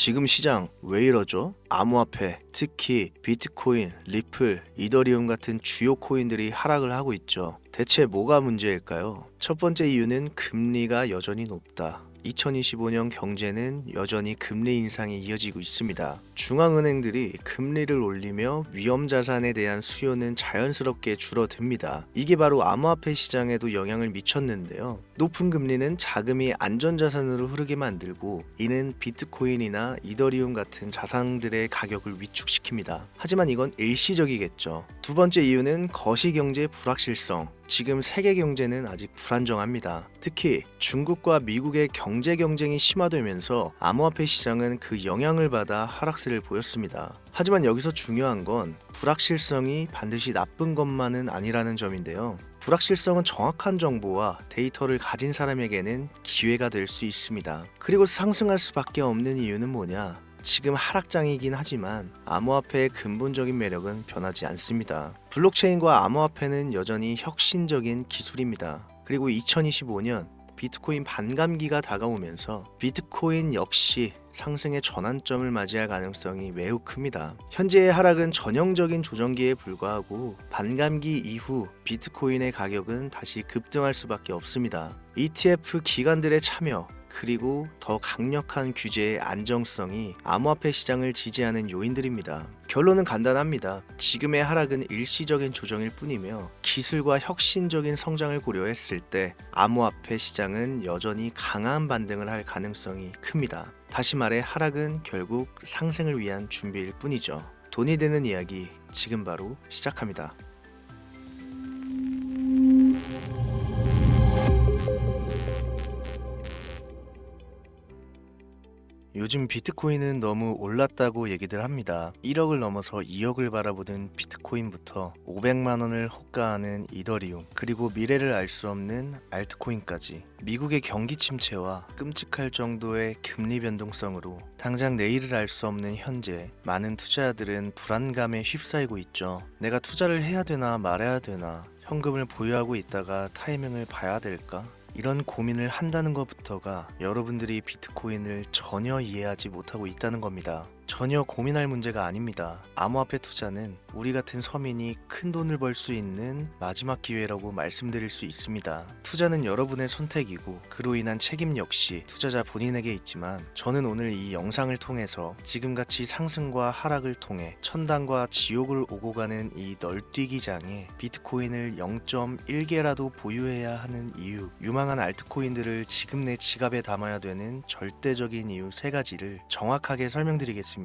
지금 시장 왜 이러죠? 암호화폐, 특히 비트코인, 리플, 이더리움 같은 주요 코인들이 하락을 하고 있죠. 대체 뭐가 문제일까요? 첫 번째 이유는 금리가 여전히 높다. 2025년 경제는 여전히 금리 인상이 이어지고 있습니다. 중앙은행들이 금리를 올리며 위험 자산에 대한 수요는 자연스럽게 줄어듭니다. 이게 바로 암호화폐 시장에도 영향을 미쳤는데요. 높은 금리는 자금이 안전자산으로 흐르게 만들고 이는 비트코인이나 이더리움 같은 자산들의 가격을 위축시킵니다. 하지만 이건 일시적이겠죠. 두 번째 이유는 거시경제 불확실성. 지금 세계 경제는 아직 불안정합니다. 특히 중국과 미국의 경제 경쟁이 심화되면서 암호화폐 시장은 그 영향을 받아 하락세를 보였습니다. 하지만 여기서 중요한 건 불확실성이 반드시 나쁜 것만은 아니라는 점인데요. 불확실성은 정확한 정보와 데이터를 가진 사람에게는 기회가 될 수 있습니다. 그리고 상승할 수밖에 없는 이유는 뭐냐? 지금 하락장이긴 하지만 암호화폐의 근본적인 매력은 변하지 않습니다. 블록체인과 암호화폐는 여전히 혁신적인 기술입니다. 그리고 2025년 비트코인 반감기가 다가오면서 비트코인 역시 상승의 전환점을 맞이할 가능성이 매우 큽니다. 현재의 하락은 전형적인 조정기에 불과하고 반감기 이후 비트코인의 가격은 다시 급등할 수밖에 없습니다. ETF 기관들의 참여 그리고 더 강력한 규제의 안정성이 암호화폐 시장을 지지하는 요인들입니다. 결론은 간단합니다. 지금의 하락은 일시적인 조정일 뿐이며 기술과 혁신적인 성장을 고려했을 때 암호화폐 시장은 여전히 강한 반등을 할 가능성이 큽니다. 다시 말해 하락은 결국 상승을 위한 준비일 뿐이죠. 돈이 되는 이야기 지금 바로 시작합니다. 요즘 비트코인은 너무 올랐다고 얘기들 합니다. 1억을 넘어서 2억을 바라보는 비트코인부터 500만 원을 호가하는 이더리움, 그리고 미래를 알 수 없는 알트코인까지 미국의 경기 침체와 끔찍할 정도의 금리 변동성으로 당장 내일을 알 수 없는 현재 많은 투자자들은 불안감에 휩싸이고 있죠. 내가 투자를 해야 되나 말아야 되나 현금을 보유하고 있다가 타이밍을 봐야 될까? 이런 고민을 한다는 것부터가 여러분들이 비트코인을 전혀 이해하지 못하고 있다는 겁니다. 전혀 고민할 문제가 아닙니다. 암호화폐 투자는 우리 같은 서민이 큰 돈을 벌 수 있는 마지막 기회라고 말씀드릴 수 있습니다. 투자는 여러분의 선택이고 그로 인한 책임 역시 투자자 본인에게 있지만 저는 오늘 이 영상을 통해서 지금같이 상승과 하락을 통해 천당과 지옥을 오고 가는 이 널뛰기장에 비트코인을 0.1개라도 보유해야 하는 이유, 유망한 알트코인들을 지금 내 지갑에 담아야 되는 절대적인 이유 세 가지를 정확하게 설명드리겠습니다.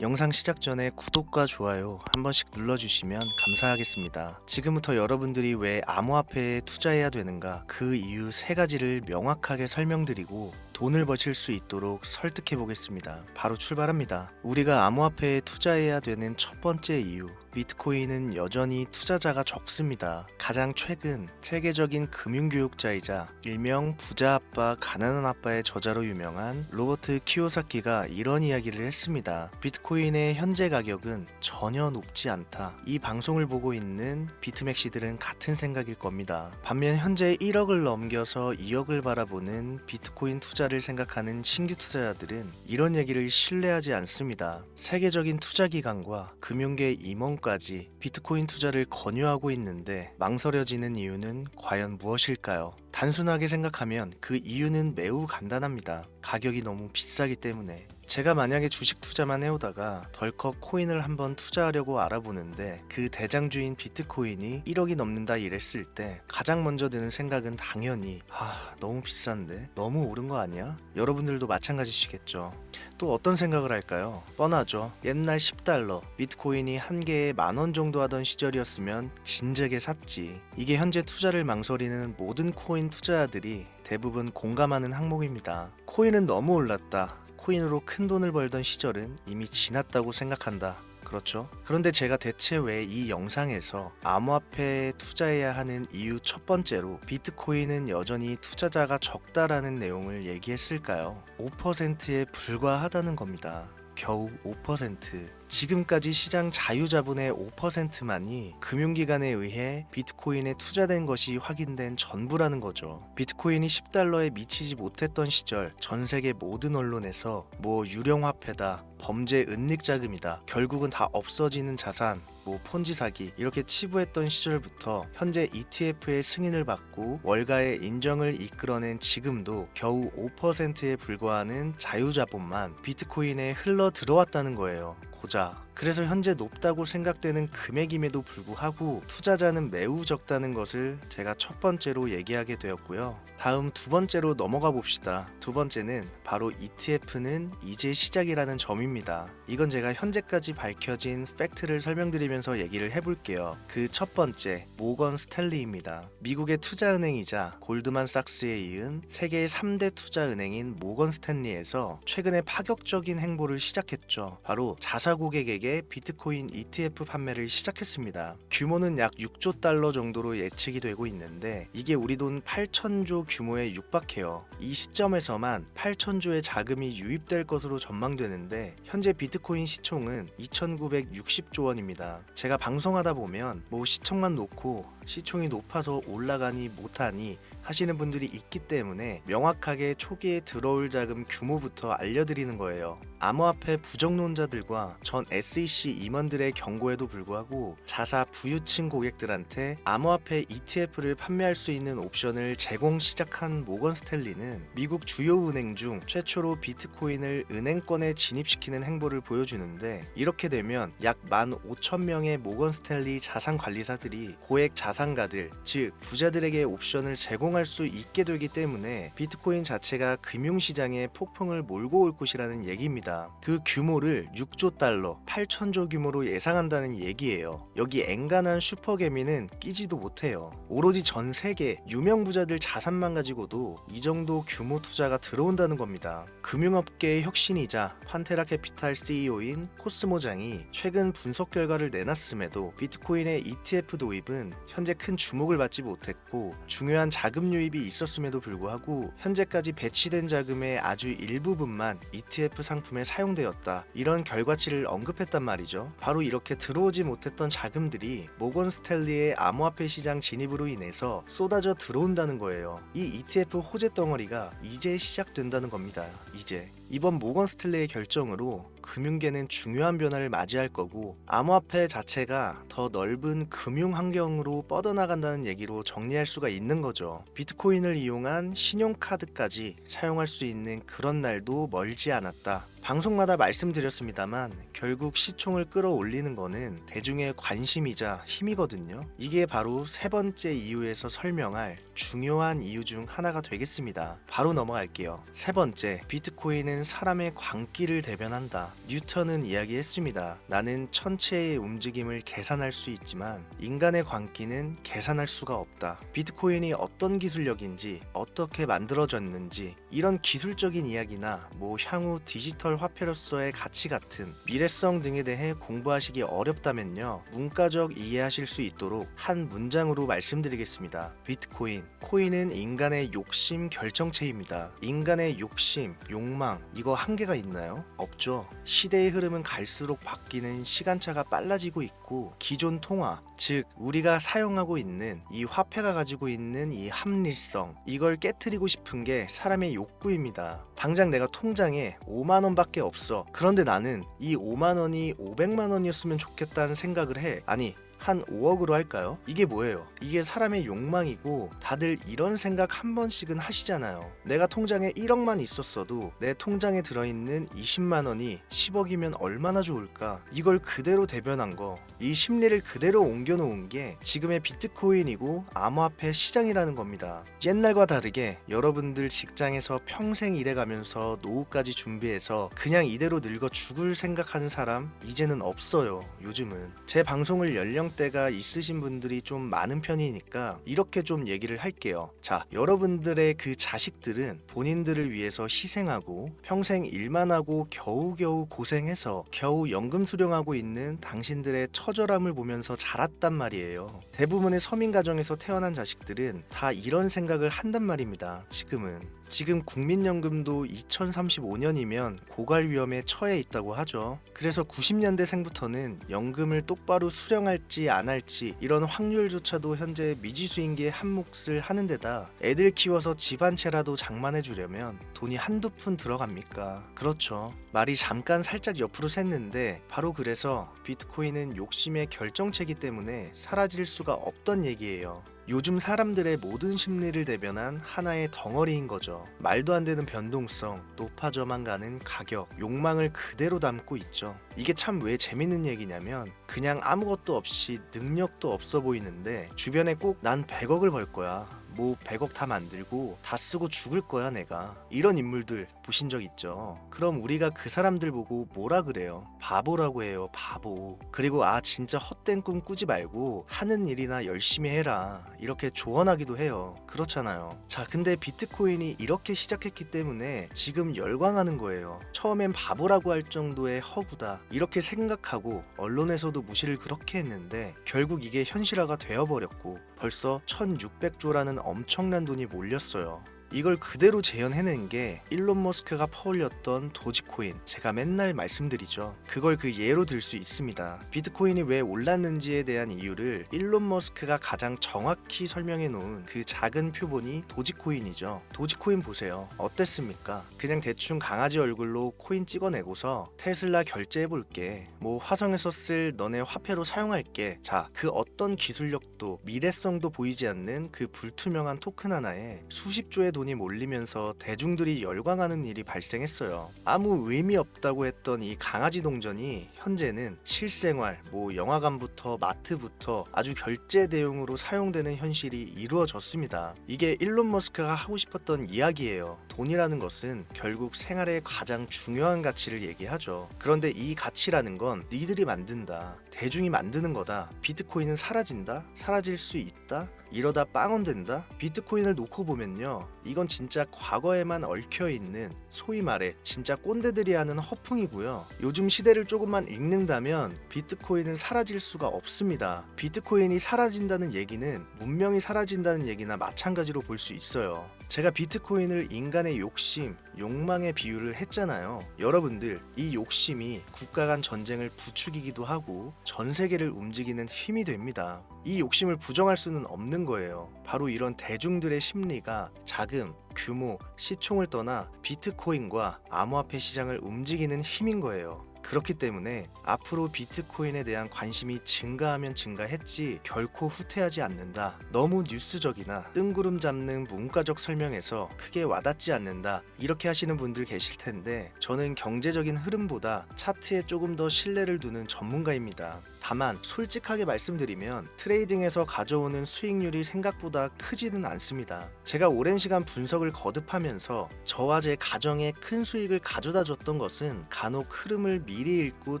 영상 시작 전에 구독과 좋아요 한 번씩 눌러주시면 감사하겠습니다. 지금부터 여러분들이 왜 암호화폐에 투자해야 되는가 그 이유 세 가지를 명확하게 설명드리고 돈을 버실 수 있도록 설득해 보겠습니다. 바로 출발합니다. 우리가 암호화폐에 투자해야 되는 첫 번째 이유. 비트코인은 여전히 투자자가 적습니다. 가장 최근 세계적인 금융교육자이자 일명 부자 아빠, 가난한 아빠의 저자로 유명한 로버트 키오사키가 이런 이야기를 했습니다. 비트코인의 현재 가격은 전혀 높지 않다. 이 방송을 보고 있는 비트맥시들은 같은 생각일 겁니다. 반면 현재 1억을 넘겨서 2억을 바라보는 비트코인 투자를 생각하는 신규 투자자들은 이런 얘기를 신뢰하지 않습니다. 세계적인 투자 기관과 금융계 임원 까지 비트코인 투자를 권유하고 있는데 망설여지는 이유는 과연 무엇일까요? 단순하게 생각하면 그 이유는 매우 간단합니다. 가격이 너무 비싸기 때문에. 제가 만약에 주식 투자만 해오다가 덜컥 코인을 한번 투자하려고 알아보는데 그 대장주인 비트코인이 1억이 넘는다 이랬을 때 가장 먼저 드는 생각은 당연히 아 너무 비싼데 너무 오른 거 아니야? 여러분들도 마찬가지시겠죠. 또 어떤 생각을 할까요? 뻔하죠. 옛날 10달러 비트코인이 한 개에 만 원 정도 하던 시절이었으면 진작에 샀지. 이게 현재 투자를 망설이는 모든 코인 투자자들이 대부분 공감하는 항목입니다. 코인은 너무 올랐다. 코인으로 큰 돈을 벌던 시절은 이미 지났다고 생각한다. 그렇죠. 그런데 제가 대체 왜 이 영상에서 암호화폐에 투자해야 하는 이유 첫 번째로 비트코인은 여전히 투자자가 적다라는 내용을 얘기했을까요? 5%에 불과하다는 겁니다. 겨우 5%. 지금까지 시장 자유자본의 5%만이 금융기관에 의해 비트코인에 투자된 것이 확인된 전부라는 거죠. 비트코인이 10달러에 미치지 못했던 시절 전 세계 모든 언론에서 뭐 유령화폐다, 범죄 은닉자금이다, 결국은 다 없어지는 자산, 뭐 폰지 사기 이렇게 치부했던 시절부터 현재 ETF의 승인을 받고 월가의 인정을 이끌어낸 지금도 겨우 5%에 불과하는 자유자본만 비트코인에 흘러 들어왔다는 거예요. 고작 그래서 현재 높다고 생각되는 금액임에도 불구하고 투자자는 매우 적다는 것을 제가 첫 번째로 얘기하게 되었고요. 다음 두 번째로 넘어가 봅시다. 두 번째는 바로 ETF는 이제 시작이라는 점입니다. 이건 제가 현재까지 밝혀진 팩트를 설명드리면서 얘기를 해볼게요. 그 첫 번째, 모건 스탠리입니다. 미국의 투자은행이자 골드만삭스에 이은 세계의 3대 투자은행인 모건 스탠리에서 최근에 파격적인 행보를 시작했죠. 바로 자사 고객에게 비트코인 ETF 판매를 시작했습니다. 규모는 약 6조 달러 정도로 예측이 되고 있는데 이게 우리 돈 8천조 규모에 육박해요. 이 시점에서만 8천조의 자금이 유입될 것으로 전망되는데 현재 비트코인 시총은 2,960조 원입니다. 제가 방송하다 보면 뭐 시총만 놓고 시총이 높아서 올라가니 못하니 하시는 분들이 있기 때문에 명확하게 초기에 들어올 자금 규모부터 알려드리는 거예요. 암호화폐 부정론자들과 전 SEC 임원들의 경고에도 불구하고 자사 부유층 고객들한테 암호화폐 ETF를 판매할 수 있는 옵션을 제공 시작한 모건 스탠리는 미국 주요 은행 중 최초로 비트코인을 은행권에 진입시키는 행보를 보여주는데 이렇게 되면 약 15,000명의 모건 스탠리 자산 관리사들이 고액 자산 가들 즉 부자들에게 옵션을 제공할 수 있게 되기 때문에 비트코인 자체가 금융시장에 폭풍을 몰고 올 것이라는 얘기입니다. 그 규모를 6조 달러, 8천조 규모로 예상한다는 얘기예요. 여기 앵간한 슈퍼개미는 끼지도 못해요. 오로지 전 세계 유명 부자들 자산만 가지고도 이 정도 규모 투자가 들어온다는 겁니다. 금융업계의 혁신이자 판테라 캐피탈 CEO인 코스모장이 최근 분석 결과를 내놨음에도 비트코인의 ETF 도입은 현재 큰 주목을 받지 못했고 중요한 자금 유입이 있었음에도 불구하고 현재까지 배치된 자금의 아주 일부분만 ETF 상품에 사용되었다. 이런 결과치를 언급했단 말이죠. 바로 이렇게 들어오지 못했던 자금들이 모건 스탠리의 암호화폐 시장 진입으로 인해서 쏟아져 들어온다는 거예요. 이 ETF 호재 덩어리가 이제 시작된다는 겁니다. 이제 이번 모건 스탠리의 결정으로 금융계는 중요한 변화를 맞이할 거고 암호화폐 자체가 더 넓은 금융 환경으로 뻗어나간다는 얘기로 정리할 수가 있는 거죠. 비트코인을 이용한 신용카드까지 사용할 수 있는 그런 날도 멀지 않았다. 방송마다 말씀드렸습니다만 결국 시총을 끌어올리는 거는 대중의 관심이자 힘이거든요. 이게 바로 세 번째 이유에서 설명할 중요한 이유 중 하나가 되겠습니다. 바로 넘어갈게요. 세 번째, 비트코인은 사람의 광기를 대변한다. 뉴턴은 이야기했습니다. 나는 천체의 움직임을 계산할 수 있지만 인간의 광기는 계산할 수가 없다. 비트코인이 어떤 기술력인지 어떻게 만들어졌는지 이런 기술적인 이야기나 뭐 향후 디지털 화폐로서의 가치 같은 미래성 등에 대해 공부하시기 어렵다면요. 문과적 이해하실 수 있도록 한 문장으로 말씀드리겠습니다. 비트코인 코인은 인간의 욕심 결정체입니다. 인간의 욕심, 욕망 이거 한계가 있나요? 없죠. 시대의 흐름은 갈수록 바뀌는 시간차가 빨라지고 있고 기존 통화, 즉 우리가 사용하고 있는 이 화폐가 가지고 있는 이 합리성 이걸 깨트리고 싶은 게 사람의 욕구입니다. 당장 내가 통장에 5만 원밖에 없어. 그런데 나는 이 5만 원이 500만 원이었으면 좋겠다는 생각을 해. 아니 한 5억으로 할까요? 이게 뭐예요? 이게 사람의 욕망이고 다들 이런 생각 한 번씩은 하시잖아요. 내가 통장에 1억만 있었어도 내 통장에 들어있는 20만 원이 10억이면 얼마나 좋을까? 이걸 그대로 대변한 거. 이 심리를 그대로 옮겨놓은 게 지금의 비트코인이고 암호화폐 시장이라는 겁니다. 옛날과 다르게 여러분들 직장에서 평생 일해가면서 노후까지 준비해서 그냥 이대로 늙어 죽을 생각하는 사람 이제는 없어요. 요즘은 제 방송을 연령대가 있으신 분들이 좀 많은 편이니까 이렇게 좀 얘기를 할게요. 자, 여러분들의 그 자식들은 본인들을 위해서 희생하고 평생 일만 하고 겨우겨우 고생해서 겨우 연금 수령하고 있는 당신들의 처절함을 보면서 자랐단 말이에요. 대부분의 서민 가정에서 태어난 자식들은 다 이런 생각을 한단 말입니다. 지금은 지금 국민연금도 2035년이면 고갈 위험에 처해 있다고 하죠. 그래서 90년대생부터는 연금을 똑바로 수령할지 안 할지 이런 확률조차도 현재 미지수인 게 한 몫을 하는 데다 애들 키워서 집안채라도 장만해 주려면 돈이 한두 푼 들어갑니까? 그렇죠. 말이 잠깐 살짝 옆으로 샜는데 바로 그래서 비트코인은 욕심의 결정체이기 때문에 사라질 수가 없던 얘기예요. 요즘 사람들의 모든 심리를 대변한 하나의 덩어리인 거죠. 말도 안 되는 변동성, 높아져만 가는 가격, 욕망을 그대로 담고 있죠. 이게 참 왜 재밌는 얘기냐면 그냥 아무것도 없이 능력도 없어 보이는데 주변에 꼭 난 100억을 벌 거야. 뭐 100억 다 만들고 다 쓰고 죽을 거야 내가 이런 인물들 보신 적 있죠? 그럼 우리가 그 사람들 보고 뭐라 그래요? 바보라고 해요 바보. 그리고 아 진짜 헛된 꿈 꾸지 말고 하는 일이나 열심히 해라. 이렇게 조언하기도 해요. 그렇잖아요. 자 근데 비트코인이 이렇게 시작했기 때문에 지금 열광하는 거예요. 처음엔 바보라고 할 정도의 허구다. 이렇게 생각하고 언론에서도 무시를 그렇게 했는데 결국 이게 현실화가 되어버렸고 벌써 1600조라는 엄청난 돈이 몰렸어요. 이걸 그대로 재현해낸 게 일론 머스크가 퍼올렸던 도지코인. 제가 맨날 말씀드리죠. 그걸 그 예로 들 수 있습니다. 비트코인이 왜 올랐는지에 대한 이유를 일론 머스크가 가장 정확히 설명해 놓은 그 작은 표본이 도지코인이죠. 도지코인 보세요. 어땠습니까? 그냥 대충 강아지 얼굴로 코인 찍어내고서 테슬라 결제해 볼게. 뭐 화성에서 쓸 너네 화폐로 사용할게. 자 그 어떤 기술력도 미래성도 보이지 않는 그 불투명한 토큰 하나에 수십조의 돈 돈이 몰리면서 대중들이 열광하는 일이 발생했어요. 아무 의미 없다고 했던 이 강아지 동전이 현재는 실생활, 뭐 영화관부터 마트부터 아주 결제 대용으로 사용되는 현실이 이루어졌습니다. 이게 일론 머스크가 하고 싶었던 이야기예요. 돈이라는 것은 결국 생활의 가장 중요한 가치를 얘기하죠. 그런데 이 가치라는 건 니들이 만든다. 대중이 만드는 거다. 비트코인은 사라진다? 사라질 수 있다? 이러다 빵원 된다? 비트코인을 놓고 보면요. 이건 진짜 과거에만 얽혀 있는 소위 말해 진짜 꼰대들이 하는 허풍이고요. 요즘 시대를 조금만 읽는다면 비트코인은 사라질 수가 없습니다. 비트코인이 사라진다는 얘기는 문명이 사라진다는 얘기나 마찬가지로 볼 수 있어요. 제가 비트코인을 인간의 욕심, 욕망에 비유를 했잖아요. 여러분들, 이 욕심이 국가 간 전쟁을 부추기기도 하고 전 세계를 움직이는 힘이 됩니다. 이 욕심을 부정할 수는 없는 거예요. 바로 이런 대중들의 심리가 자금, 규모, 시총을 떠나 비트코인과 암호화폐 시장을 움직이는 힘인 거예요. 그렇기 때문에 앞으로 비트코인에 대한 관심이 증가하면 증가했지 결코 후퇴하지 않는다. 너무 뉴스적이나 뜬구름 잡는 문과적 설명에서 크게 와닿지 않는다. 이렇게 하시는 분들 계실 텐데 저는 경제적인 흐름보다 차트에 조금 더 신뢰를 두는 전문가입니다. 다만 솔직하게 말씀드리면 트레이딩에서 가져오는 수익률이 생각보다 크지는 않습니다. 제가 오랜 시간 분석을 거듭하면서 저와 제 가정에 큰 수익을 가져다 줬던 것은 간혹 흐름을 미리 읽고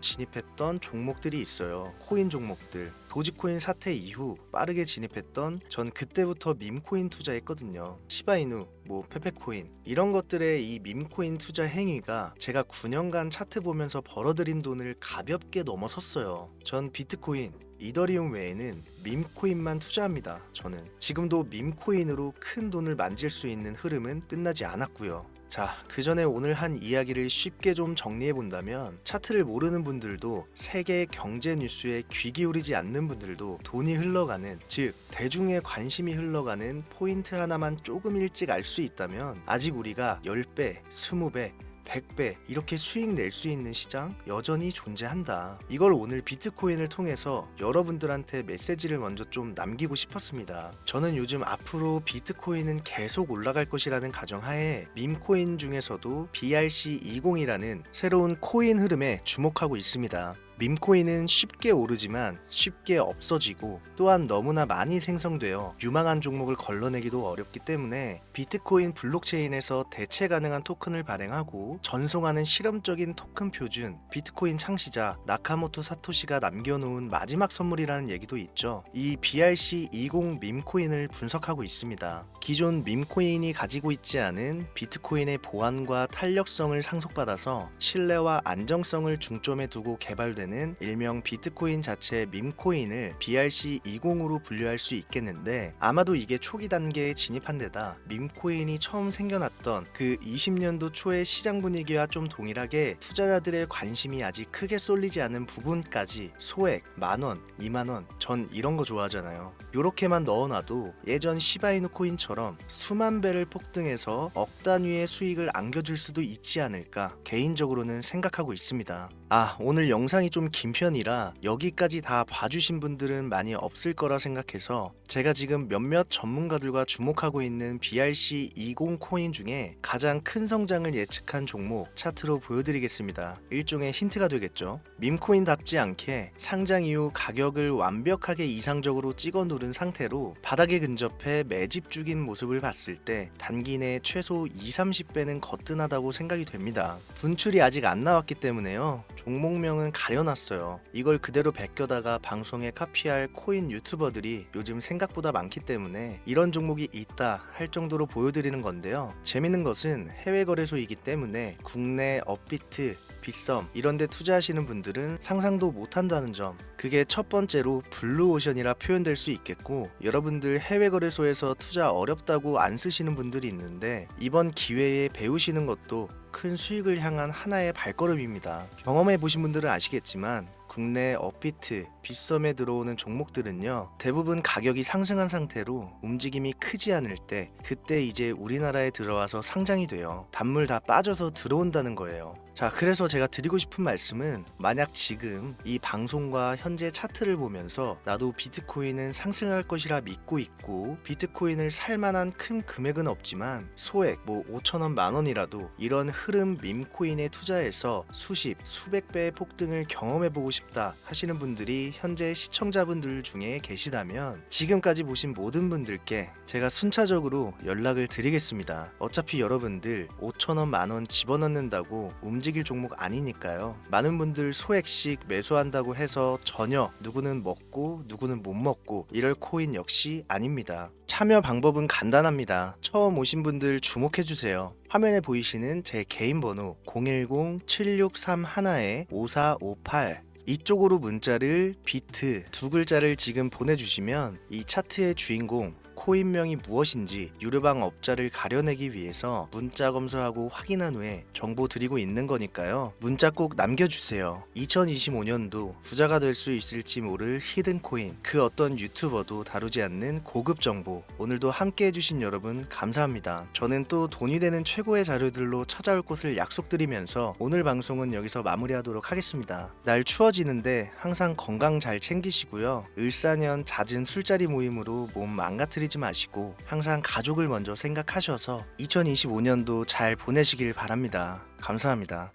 진입했던 종목들이 있어요. 코인 종목들. 도지코인 사태 이후 빠르게 진입했던 전 그때부터 밈코인 투자했거든요. 시바이누, 뭐 페페코인 이런 것들의 이 밈코인 투자 행위가 제가 9년간 차트 보면서 벌어들인 돈을 가볍게 넘어섰어요. 전 비트코인, 이더리움 외에는 밈코인만 투자합니다. 저는 지금도 밈코인으로 큰 돈을 만질 수 있는 흐름은 끝나지 않았고요. 자, 그 전에 오늘 한 이야기를 쉽게 좀 정리해 본다면 차트를 모르는 분들도 세계 경제 뉴스에 귀 기울이지 않는 분들도 돈이 흘러가는 즉 대중의 관심이 흘러가는 포인트 하나만 조금 일찍 알 수 있다면 아직 우리가 10배, 20배 100배 이렇게 수익 낼 수 있는 시장 여전히 존재한다. 이걸 오늘 비트코인을 통해서 여러분들한테 메시지를 먼저 좀 남기고 싶었습니다. 저는 요즘 앞으로 비트코인은 계속 올라갈 것이라는 가정하에 밈코인 중에서도 BRC20이라는 새로운 코인 흐름에 주목하고 있습니다. 밈코인은 쉽게 오르지만 쉽게 없어지고 또한 너무나 많이 생성되어 유망한 종목을 걸러내기도 어렵기 때문에 비트코인 블록체인에서 대체 가능한 토큰을 발행하고 전송하는 실험적인 토큰 표준 비트코인 창시자 나카모토 사토시가 남겨놓은 마지막 선물이라는 얘기도 있죠. 이 BRC20 밈코인을 분석하고 있습니다. 기존 밈코인이 가지고 있지 않은 비트코인의 보안과 탄력성을 상속받아서 신뢰와 안정성을 중점에 두고 개발되 는 존재하는 일명 비트코인 자체 밈코인을 BRC20으로 분류할 수 있겠는데 아마도 이게 초기 단계에 진입한 데다 밈코인이 처음 생겨났던 그 20년도 초의 시장 분위기와 좀 동일하게 투자자들의 관심이 아직 크게 쏠리지 않은 부분까지 소액 만원, 2만원 전 이런 거 좋아하잖아요. 요렇게만 넣어놔도 예전 시바이누 코인처럼 수만 배를 폭등해서 억 단위의 수익을 안겨줄 수도 있지 않을까 개인적으로는 생각하고 있습니다. 아 오늘 영상이 좀긴 편이라 여기까지 다 봐주신 분들은 많이 없을 거라 생각해서 제가 지금 몇몇 전문가들과 주목하고 있는 BRC20 코인 중에 가장 큰 성장을 예측한 종목 차트로 보여드리겠습니다. 일종의 힌트가 되겠죠. 밈코인답지 않게 상장 이후 가격을 완벽하게 이상적으로 찍어 누른 상태로 바닥에 근접해 매집 중인 모습을 봤을 때 단기 내에 최소 2, 30배는 거뜬하다고 생각이 됩니다. 분출이 아직 안 나왔기 때문에요. 종목명은 가려놨어요. 이걸 그대로 베껴다가 방송에 카피할 코인 유튜버들이 요즘 생각보다 많기 때문에 이런 종목이 있다 할 정도로 보여드리는 건데요. 재밌는 것은 해외 거래소이기 때문에 국내 업비트 빗썸 이런 데 투자하시는 분들은 상상도 못한다는 점 그게 첫 번째로 블루오션이라 표현될 수 있겠고 여러분들 해외 거래소에서 투자 어렵다고 안 쓰시는 분들이 있는데 이번 기회에 배우시는 것도 큰 수익을 향한 하나의 발걸음입니다. 경험해 보신 분들은 아시겠지만 국내 업비트, 빗썸에 들어오는 종목들은요 대부분 가격이 상승한 상태로 움직임이 크지 않을 때 그때 이제 우리나라에 들어와서 상장이 돼요. 단물 다 빠져서 들어온다는 거예요. 자 그래서 제가 드리고 싶은 말씀은 만약 지금 이 방송과 현재 차트를 보면서 나도 비트코인은 상승할 것이라 믿고 있고 비트코인을 살 만한 큰 금액은 없지만 소액 뭐 5천원 만원이라도 이런 흐름 밈코인에 투자해서 수십 수백 배의 폭등을 경험해 보고 싶다 하시는 분들이 현재 시청자분들 중에 계시다면 지금까지 보신 모든 분들께 제가 순차적으로 연락을 드리겠습니다. 어차피 여러분들 5천원 만원 집어넣는다고 움직일 종목 아니니까요. 많은 분들 소액씩 매수한다고 해서 전혀 누구는 먹고 누구는 못 먹고 이럴 코인 역시 아닙니다. 참여 방법은 간단합니다. 처음 오신 분들 주목해 주세요. 화면에 보이시는 제 개인 번호 010-7631-5458 이쪽으로 문자를 비트 두 글자를 지금 보내주시면 이 차트의 주인공 코인명이 무엇인지 유료방 업자를 가려내기 위해서 문자 검수하고 확인한 후에 정보 드리고 있는 거니까요. 문자 꼭 남겨주세요. 2025년도 부자가 될 수 있을지 모를 히든 코인 그 어떤 유튜버도 다루지 않는 고급 정보 오늘도 함께 해주신 여러분 감사합니다. 저는 또 돈이 되는 최고의 자료들로 찾아올 곳을 약속드리면서 오늘 방송은 여기서 마무리하도록 하겠습니다. 날 추워지는데 항상 건강 잘 챙기시고요. 을사년 잦은 술자리 모임으로 몸 망가뜨 리지 마시고 항상 가족을 먼저 생각하셔서 2025년도 잘 보내시길 바랍니다. 감사합니다.